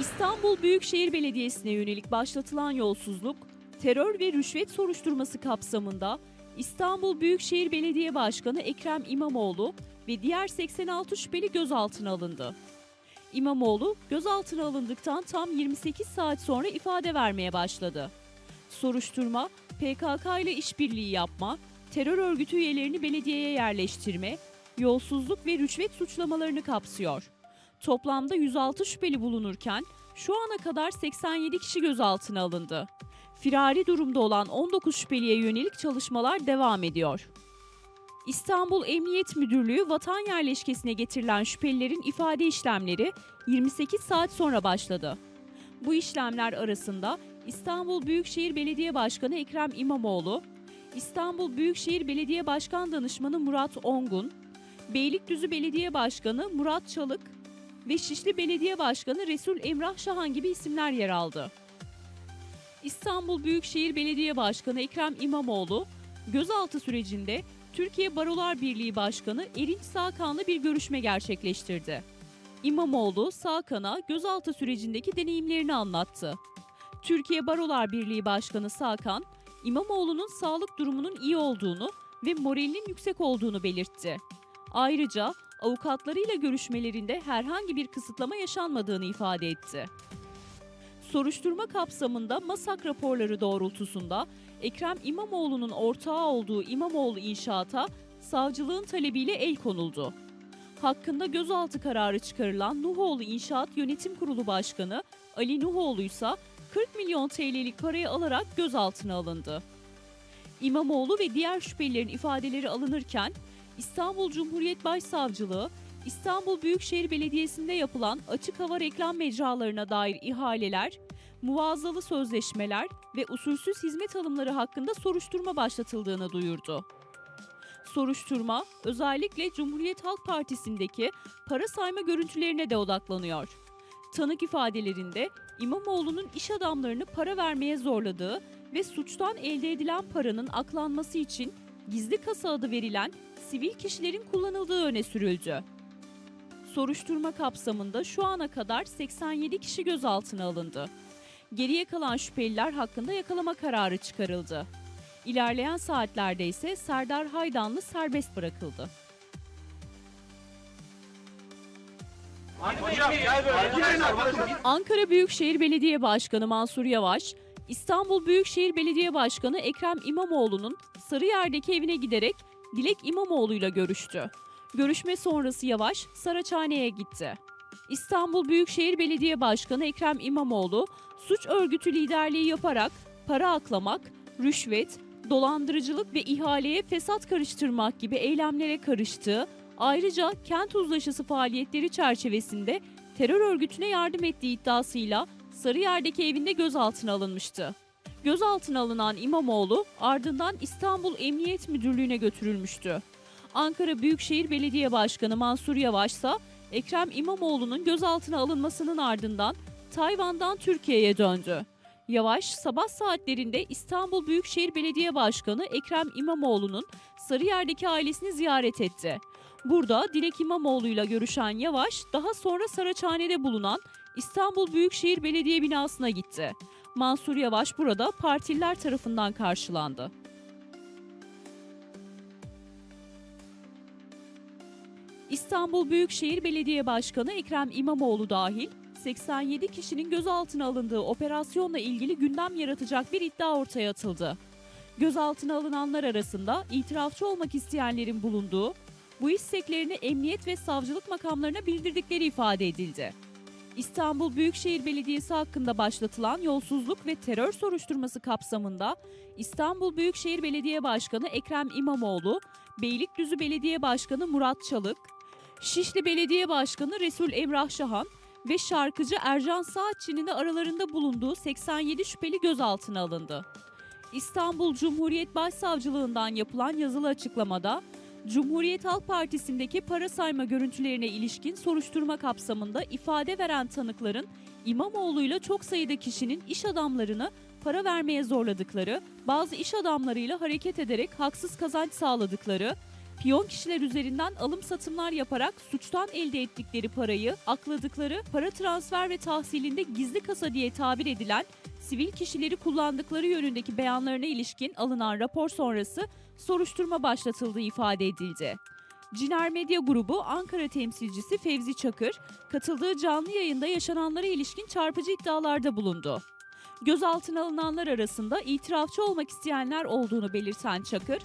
İstanbul Büyükşehir Belediyesi'ne yönelik başlatılan yolsuzluk, terör ve rüşvet soruşturması kapsamında İstanbul Büyükşehir Belediye Başkanı Ekrem İmamoğlu ve diğer 86 şüpheli gözaltına alındı. İmamoğlu gözaltına alındıktan tam 28 saat sonra ifade vermeye başladı. Soruşturma, PKK ile işbirliği yapma, terör örgütü üyelerini belediyeye yerleştirme, yolsuzluk ve rüşvet suçlamalarını kapsıyor. Toplamda 106 şüpheli bulunurken şu ana kadar 87 kişi gözaltına alındı. Firari durumda olan 19 şüpheliye yönelik çalışmalar devam ediyor. İstanbul Emniyet Müdürlüğü vatan yerleşkesine getirilen şüphelilerin ifade işlemleri 28 saat sonra başladı. Bu işlemler arasında İstanbul Büyükşehir Belediye Başkanı Ekrem İmamoğlu, İstanbul Büyükşehir Belediye Başkan Danışmanı Murat Ongun, Beylikdüzü Belediye Başkanı Murat Çalık ve Şişli Belediye Başkanı Resul Emrah Şahan gibi isimler yer aldı. İstanbul Büyükşehir Belediye Başkanı Ekrem İmamoğlu, gözaltı sürecinde Türkiye Barolar Birliği Başkanı Erinç Sağkan'la bir görüşme gerçekleştirdi. İmamoğlu, Sağkan'a gözaltı sürecindeki deneyimlerini anlattı. Türkiye Barolar Birliği Başkanı Sağkan, İmamoğlu'nun sağlık durumunun iyi olduğunu ve moralinin yüksek olduğunu belirtti. Ayrıca avukatlarıyla görüşmelerinde herhangi bir kısıtlama yaşanmadığını ifade etti. Soruşturma kapsamında MASAK raporları doğrultusunda Ekrem İmamoğlu'nun ortağı olduğu İmamoğlu İnşaat'a savcılığın talebiyle el konuldu. Hakkında gözaltı kararı çıkarılan Nuhoğlu İnşaat Yönetim Kurulu Başkanı Ali Nuhoğlu ise 40 milyon TL'lik parayı alarak gözaltına alındı. İmamoğlu ve diğer şüphelilerin ifadeleri alınırken İstanbul Cumhuriyet Başsavcılığı, İstanbul Büyükşehir Belediyesi'nde yapılan açık hava reklam mecralarına dair ihaleler, muvazzalı sözleşmeler ve usulsüz hizmet alımları hakkında soruşturma başlatıldığını duyurdu. Soruşturma özellikle Cumhuriyet Halk Partisi'ndeki para sayma görüntülerine de odaklanıyor. Tanık ifadelerinde İmamoğlu'nun iş adamlarını para vermeye zorladığı ve suçtan elde edilen paranın aklanması için gizli kasa adı verilen sivil kişilerin kullanıldığı öne sürüldü. Soruşturma kapsamında şu ana kadar 87 kişi gözaltına alındı. Geriye kalan şüpheliler hakkında yakalama kararı çıkarıldı. İlerleyen saatlerde ise Serdar Haydanlı serbest bırakıldı. Ankara Büyükşehir Belediye Başkanı Mansur Yavaş, İstanbul Büyükşehir Belediye Başkanı Ekrem İmamoğlu'nun Sarıyer'deki evine giderek Dilek İmamoğlu'yla görüştü. Görüşme sonrası Yavaş Saraçhane'ye gitti. İstanbul Büyükşehir Belediye Başkanı Ekrem İmamoğlu, suç örgütü liderliği yaparak para aklamak, rüşvet, dolandırıcılık ve ihaleye fesat karıştırmak gibi eylemlere karıştığı, ayrıca kent uzlaşısı faaliyetleri çerçevesinde terör örgütüne yardım ettiği iddiasıyla Sarıyer'deki evinde gözaltına alınmıştı. Gözaltına alınan İmamoğlu ardından İstanbul Emniyet Müdürlüğü'ne götürülmüştü. Ankara Büyükşehir Belediye Başkanı Mansur Yavaş ise Ekrem İmamoğlu'nun gözaltına alınmasının ardından Tayvan'dan Türkiye'ye döndü. Yavaş sabah saatlerinde İstanbul Büyükşehir Belediye Başkanı Ekrem İmamoğlu'nun Sarıyer'deki ailesini ziyaret etti. Burada Dilek İmamoğlu'yla görüşen Yavaş daha sonra Saraçhane'de bulunan İstanbul Büyükşehir Belediye binasına gitti. Mansur Yavaş burada partililer tarafından karşılandı. İstanbul Büyükşehir Belediye Başkanı Ekrem İmamoğlu dahil 87 kişinin gözaltına alındığı operasyonla ilgili gündem yaratacak bir iddia ortaya atıldı. Gözaltına alınanlar arasında itirafçı olmak isteyenlerin bulunduğu, bu isteklerini emniyet ve savcılık makamlarına bildirdikleri ifade edildi. İstanbul Büyükşehir Belediyesi hakkında başlatılan yolsuzluk ve terör soruşturması kapsamında İstanbul Büyükşehir Belediye Başkanı Ekrem İmamoğlu, Beylikdüzü Belediye Başkanı Murat Çalık, Şişli Belediye Başkanı Resul Emrah Şahan ve şarkıcı Ercan Saatçı'nın da aralarında bulunduğu 87 şüpheli gözaltına alındı. İstanbul Cumhuriyet Başsavcılığından yapılan yazılı açıklamada Cumhuriyet Halk Partisi'ndeki para sayma görüntülerine ilişkin soruşturma kapsamında ifade veren tanıkların İmamoğlu'yla çok sayıda kişinin iş adamlarını para vermeye zorladıkları, bazı iş adamlarıyla hareket ederek haksız kazanç sağladıkları, piyon kişiler üzerinden alım satımlar yaparak suçtan elde ettikleri parayı akladıkları para transfer ve tahsilinde gizli kasa diye tabir edilen sivil kişileri kullandıkları yönündeki beyanlarına ilişkin alınan rapor sonrası soruşturma başlatıldığı ifade edildi. Ciner Medya Grubu Ankara temsilcisi Fevzi Çakır, katıldığı canlı yayında yaşananlara ilişkin çarpıcı iddialarda bulundu. Gözaltına alınanlar arasında itirafçı olmak isteyenler olduğunu belirten Çakır,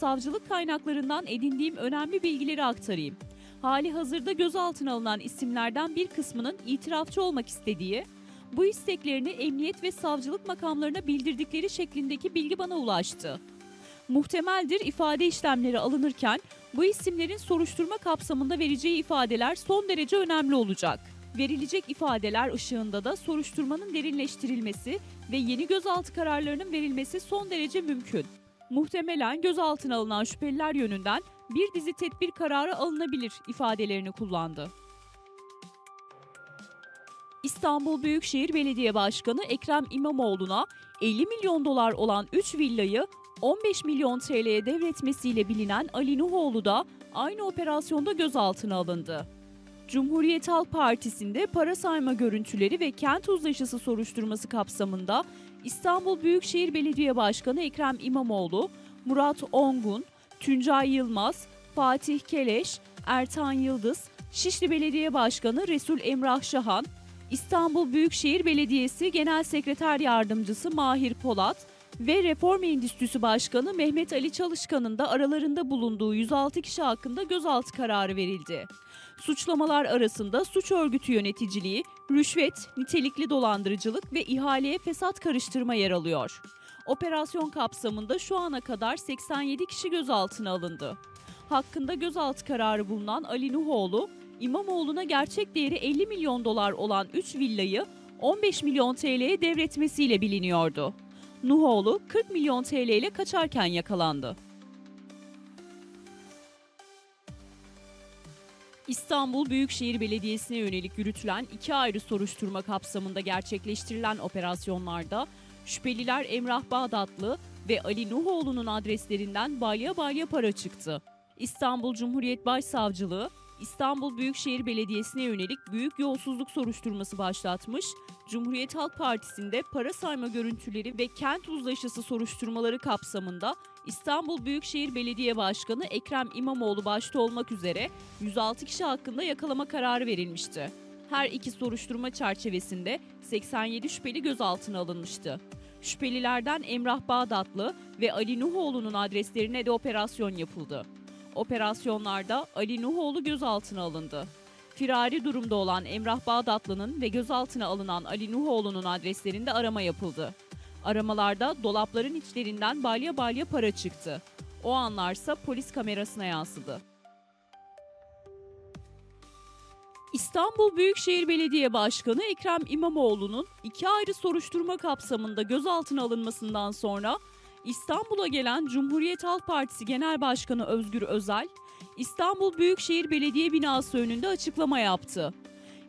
savcılık kaynaklarından edindiğim önemli bilgileri aktarayım. Hali hazırda gözaltına alınan isimlerden bir kısmının itirafçı olmak istediği, bu isteklerini emniyet ve savcılık makamlarına bildirdikleri şeklindeki bilgi bana ulaştı. Muhtemeldir ifade işlemleri alınırken bu isimlerin soruşturma kapsamında vereceği ifadeler son derece önemli olacak. Verilecek ifadeler ışığında da soruşturmanın derinleştirilmesi ve yeni gözaltı kararlarının verilmesi son derece mümkün. Muhtemelen gözaltına alınan şüpheliler yönünden bir dizi tedbir kararı alınabilir ifadelerini kullandı. İstanbul Büyükşehir Belediye Başkanı Ekrem İmamoğlu'na 50 milyon dolar olan 3 villayı 15 milyon TL'ye devretmesiyle bilinen Ali Nuhoğlu da aynı operasyonda gözaltına alındı. Cumhuriyet Halk Partisi'nde para sayma görüntüleri ve kent uzlaşısı soruşturması kapsamında İstanbul Büyükşehir Belediye Başkanı Ekrem İmamoğlu, Murat Ongun, Tuncay Yılmaz, Fatih Keleş, Ertan Yıldız, Şişli Belediye Başkanı Resul Emrah Şahan, İstanbul Büyükşehir Belediyesi Genel Sekreter Yardımcısı Mahir Polat ve Reform Endüstrisi Başkanı Mehmet Ali Çalışkan'ın da aralarında bulunduğu 106 kişi hakkında gözaltı kararı verildi. Suçlamalar arasında suç örgütü yöneticiliği, rüşvet, nitelikli dolandırıcılık ve ihaleye fesat karıştırma yer alıyor. Operasyon kapsamında şu ana kadar 87 kişi gözaltına alındı. Hakkında gözaltı kararı bulunan Ali Nuhoğlu, İmamoğlu'na gerçek değeri 50 milyon dolar olan 3 villayı 15 milyon TL'ye devretmesiyle biliniyordu. Nuhoğlu 40 milyon TL ile kaçarken yakalandı. İstanbul Büyükşehir Belediyesi'ne yönelik yürütülen iki ayrı soruşturma kapsamında gerçekleştirilen operasyonlarda şüpheliler Emrah Bağdatlı ve Ali Nuhoğlu'nun adreslerinden balya balya para çıktı. İstanbul Cumhuriyet Başsavcılığı, İstanbul Büyükşehir Belediyesi'ne yönelik büyük yolsuzluk soruşturması başlatmış, Cumhuriyet Halk Partisi'nde para sayma görüntüleri ve kent uzlaşısı soruşturmaları kapsamında İstanbul Büyükşehir Belediye Başkanı Ekrem İmamoğlu başta olmak üzere 106 kişi hakkında yakalama kararı verilmişti. Her iki soruşturma çerçevesinde 87 şüpheli gözaltına alınmıştı. Şüphelilerden Emrah Bağdatlı ve Ali Nuhoğlu'nun adreslerine de operasyon yapıldı. Operasyonlarda Ali Nuhoğlu gözaltına alındı. Firari durumda olan Emrah Bağdatlı'nın ve gözaltına alınan Ali Nuhoğlu'nun adreslerinde arama yapıldı. Aramalarda dolapların içlerinden balya balya para çıktı. O anlarsa polis kamerasına yansıdı. İstanbul Büyükşehir Belediye Başkanı Ekrem İmamoğlu'nun iki ayrı soruşturma kapsamında gözaltına alınmasından sonra İstanbul'a gelen Cumhuriyet Halk Partisi Genel Başkanı Özgür Özel, İstanbul Büyükşehir Belediye binası önünde açıklama yaptı.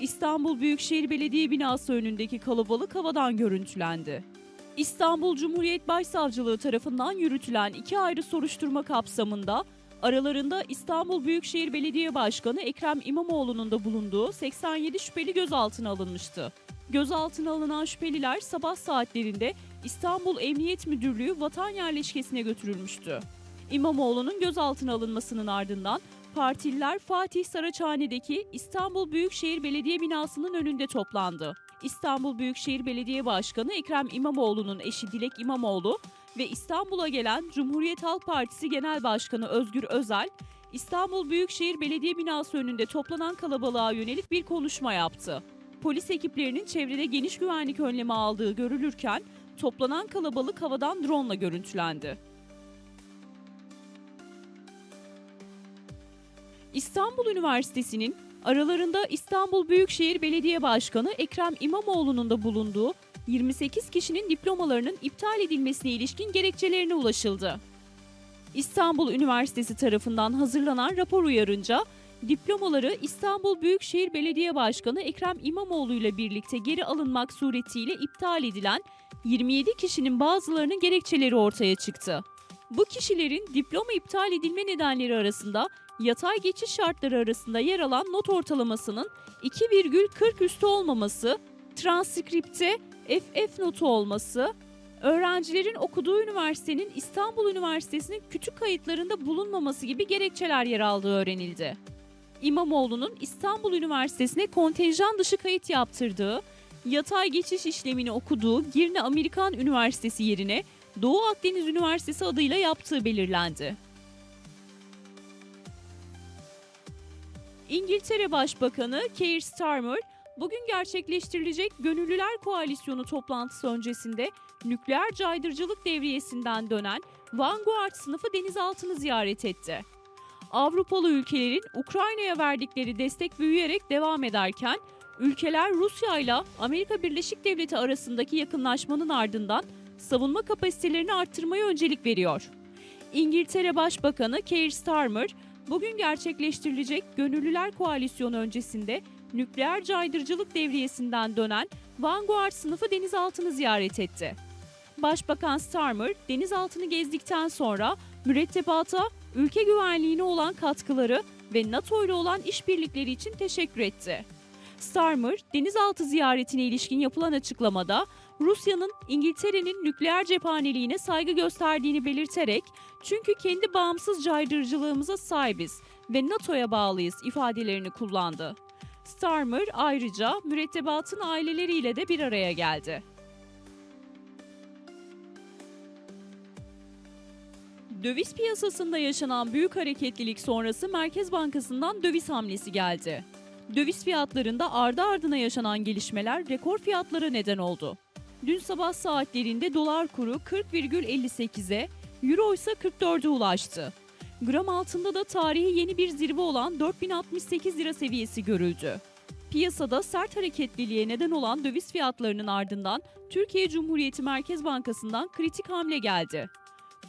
İstanbul Büyükşehir Belediye binası önündeki kalabalık havadan görüntülendi. İstanbul Cumhuriyet Başsavcılığı tarafından yürütülen iki ayrı soruşturma kapsamında aralarında İstanbul Büyükşehir Belediye Başkanı Ekrem İmamoğlu'nun da bulunduğu 87 şüpheli gözaltına alınmıştı. Gözaltına alınan şüpheliler sabah saatlerinde İstanbul Emniyet Müdürlüğü vatan yerleşkesine götürülmüştü. İmamoğlu'nun gözaltına alınmasının ardından partililer Fatih Saraçhane'deki İstanbul Büyükşehir Belediye binasının önünde toplandı. İstanbul Büyükşehir Belediye Başkanı Ekrem İmamoğlu'nun eşi Dilek İmamoğlu ve İstanbul'a gelen Cumhuriyet Halk Partisi Genel Başkanı Özgür Özel, İstanbul Büyükşehir Belediye binası önünde toplanan kalabalığa yönelik bir konuşma yaptı. Polis ekiplerinin çevrede geniş güvenlik önlemi aldığı görülürken toplanan kalabalık havadan drone ile görüntülendi. İstanbul Üniversitesi'nin aralarında İstanbul Büyükşehir Belediye Başkanı Ekrem İmamoğlu'nun da bulunduğu 28 kişinin diplomalarının iptal edilmesine ilişkin gerekçelerine ulaşıldı. İstanbul Üniversitesi tarafından hazırlanan rapor uyarınca diplomaları İstanbul Büyükşehir Belediye Başkanı Ekrem İmamoğlu ile birlikte geri alınmak suretiyle iptal edilen 27 kişinin bazılarının gerekçeleri ortaya çıktı. Bu kişilerin diploma iptal edilme nedenleri arasında yatay geçiş şartları arasında yer alan not ortalamasının 2,40 üstü olmaması, transkripte FF notu olması, öğrencilerin okuduğu üniversitenin İstanbul Üniversitesi'nin küçük kayıtlarında bulunmaması gibi gerekçeler yer aldığı öğrenildi. İmamoğlu'nun İstanbul Üniversitesi'ne kontenjan dışı kayıt yaptırdığı, yatay geçiş işlemini okuduğu Girne Amerikan Üniversitesi yerine Doğu Akdeniz Üniversitesi adıyla yaptığı belirlendi. İngiltere Başbakanı Keir Starmer, bugün gerçekleştirilecek Gönüllüler Koalisyonu toplantısı öncesinde nükleer caydırıcılık devriyesinden dönen Vanguard sınıfı denizaltını ziyaret etti. Avrupalı ülkelerin Ukrayna'ya verdikleri destek büyüyerek devam ederken, ülkeler Rusya ile Amerika Birleşik Devleti arasındaki yakınlaşmanın ardından savunma kapasitelerini arttırmaya öncelik veriyor. İngiltere Başbakanı Keir Starmer, bugün gerçekleştirilecek Gönüllüler Koalisyonu öncesinde nükleer caydırıcılık devriyesinden dönen Vanguard sınıfı denizaltını ziyaret etti. Başbakan Starmer, denizaltını gezdikten sonra mürettebata ülke güvenliğine olan katkıları ve NATO ile olan işbirlikleri için teşekkür etti. Starmer, denizaltı ziyaretine ilişkin yapılan açıklamada Rusya'nın İngiltere'nin nükleer cephaneliğine saygı gösterdiğini belirterek çünkü kendi bağımsız caydırıcılığımıza sahibiz ve NATO'ya bağlıyız ifadelerini kullandı. Starmer ayrıca mürettebatın aileleriyle de bir araya geldi. Döviz piyasasında yaşanan büyük hareketlilik sonrası Merkez Bankası'ndan döviz hamlesi geldi. Döviz fiyatlarında ardı ardına yaşanan gelişmeler rekor fiyatlara neden oldu. Dün sabah saatlerinde dolar kuru 40,58'e, euro ise 44'e ulaştı. Gram altında da tarihi yeni bir zirve olan 4068 lira seviyesi görüldü. Piyasada sert hareketliliğe neden olan döviz fiyatlarının ardından Türkiye Cumhuriyeti Merkez Bankası'ndan kritik hamle geldi.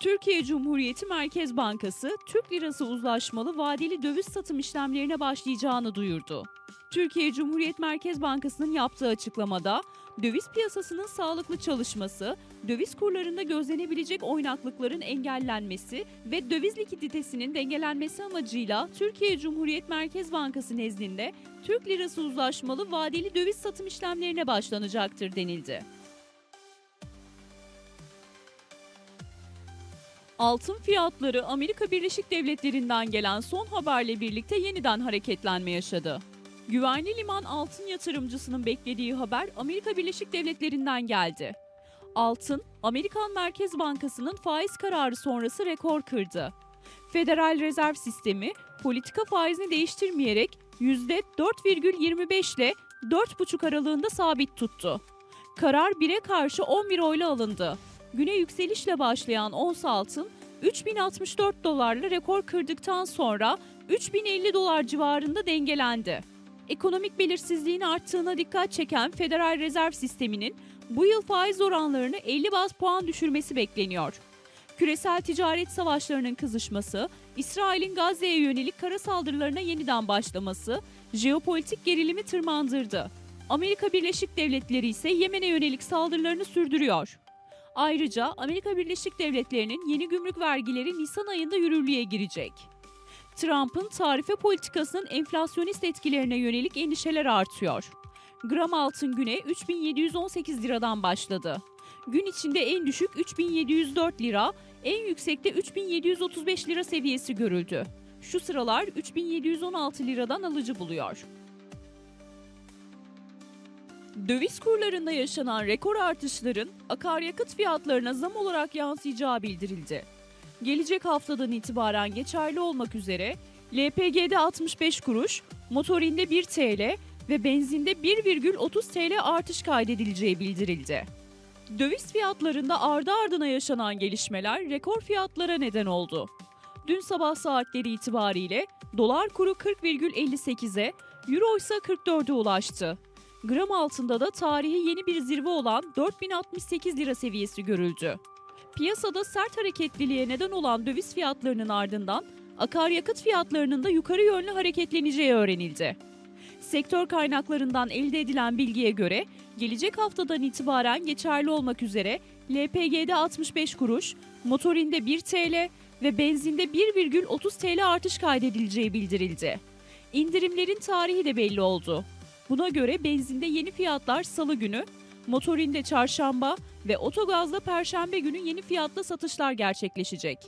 Türkiye Cumhuriyeti Merkez Bankası, Türk lirası uzlaşmalı vadeli döviz satım işlemlerine başlayacağını duyurdu. Türkiye Cumhuriyet Merkez Bankası'nın yaptığı açıklamada, döviz piyasasının sağlıklı çalışması, döviz kurlarında gözlenebilecek oynaklıkların engellenmesi ve döviz likiditesinin dengelenmesi amacıyla Türkiye Cumhuriyet Merkez Bankası nezdinde Türk lirası uzlaşmalı vadeli döviz satım işlemlerine başlanacaktır denildi. Altın fiyatları Amerika Birleşik Devletleri'nden gelen son haberle birlikte yeniden hareketlenme yaşadı. Güvenli liman altın yatırımcısının beklediği haber Amerika Birleşik Devletleri'nden geldi. Altın, Amerikan Merkez Bankası'nın faiz kararı sonrası rekor kırdı. Federal Rezerv Sistemi politika faizini değiştirmeyerek %4,25 ile 4,5 aralığında sabit tuttu. Karar 1'e karşı 11 oyla alındı. Güne yükselişle başlayan ons altın 3064 dolarla rekor kırdıktan sonra 3050 dolar civarında dengelendi. Ekonomik belirsizliğin arttığına dikkat çeken Federal Rezerv Sistemi'nin bu yıl faiz oranlarını 50 baz puan düşürmesi bekleniyor. Küresel ticaret savaşlarının kızışması, İsrail'in Gazze'ye yönelik kara saldırılarına yeniden başlaması jeopolitik gerilimi tırmandırdı. Amerika Birleşik Devletleri ise Yemen'e yönelik saldırılarını sürdürüyor. Ayrıca Amerika Birleşik Devletleri'nin yeni gümrük vergileri Nisan ayında yürürlüğe girecek. Trump'ın tarife politikasının enflasyonist etkilerine yönelik endişeler artıyor. Gram altın güne 3718 liradan başladı. Gün içinde en düşük 3704 lira, en yüksekte 3735 lira seviyesi görüldü. Şu sıralar 3716 liradan alıcı buluyor. Döviz kurlarında yaşanan rekor artışların akaryakıt fiyatlarına zam olarak yansıyacağı bildirildi. Gelecek haftadan itibaren geçerli olmak üzere LPG'de 65 kuruş, motorinde 1 TL ve benzinde 1,30 TL artış kaydedileceği bildirildi. Döviz fiyatlarında ardı ardına yaşanan gelişmeler rekor fiyatlara neden oldu. Dün sabah saatleri itibariyle dolar kuru 40,58'e, euro ise 44'e ulaştı. Gram altında da tarihi yeni bir zirve olan 4068 lira seviyesi görüldü. Piyasada sert hareketliliğe neden olan döviz fiyatlarının ardından akaryakıt fiyatlarının da yukarı yönlü hareketleneceği öğrenildi. Sektör kaynaklarından elde edilen bilgiye göre gelecek haftadan itibaren geçerli olmak üzere LPG'de 65 kuruş, motorinde 1 TL ve benzinde 1,30 TL artış kaydedileceği bildirildi. İndirimlerin tarihi de belli oldu. Buna göre benzinde yeni fiyatlar salı günü, motorinde çarşamba ve otogazda perşembe günü yeni fiyatla satışlar gerçekleşecek.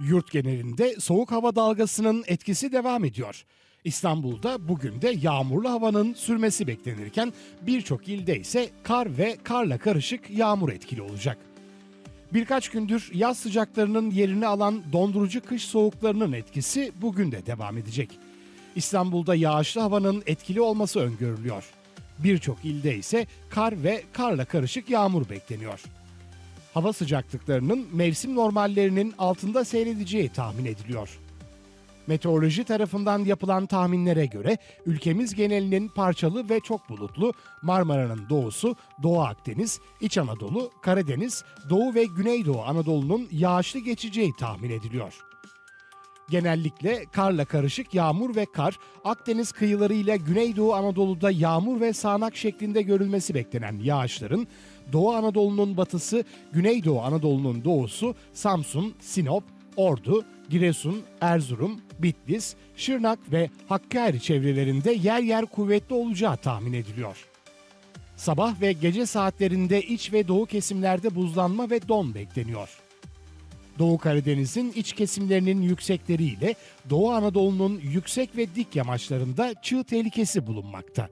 Yurt genelinde soğuk hava dalgasının etkisi devam ediyor. İstanbul'da bugün de yağmurlu havanın sürmesi beklenirken birçok ilde ise kar ve karla karışık yağmur etkili olacak. Birkaç gündür yaz sıcaklarının yerini alan dondurucu kış soğuklarının etkisi bugün de devam edecek. İstanbul'da yağışlı havanın etkili olması öngörülüyor. Birçok ilde ise kar ve karla karışık yağmur bekleniyor hava sıcaklıklarının mevsim normallerinin altında seyredeceği tahmin ediliyor. Meteoroloji tarafından yapılan tahminlere göre ülkemiz genelinin parçalı ve çok bulutlu Marmara'nın doğusu, Doğu Akdeniz, İç Anadolu, Karadeniz, Doğu ve Güneydoğu Anadolu'nun yağışlı geçeceği tahmin ediliyor. Genellikle karla karışık yağmur ve kar, Akdeniz kıyılarıyla Güneydoğu Anadolu'da yağmur ve sağanak şeklinde görülmesi beklenen yağışların Doğu Anadolu'nun batısı, Güneydoğu Anadolu'nun doğusu, Samsun, Sinop, Ordu, Giresun, Erzurum, Bitlis, Şırnak ve Hakkari çevrelerinde yer yer kuvvetli olacağı tahmin ediliyor. Sabah ve gece saatlerinde iç ve doğu kesimlerde buzlanma ve don bekleniyor. Doğu Karadeniz'in iç kesimlerinin yüksekleriyle Doğu Anadolu'nun yüksek ve dik yamaçlarında çığ tehlikesi bulunmakta.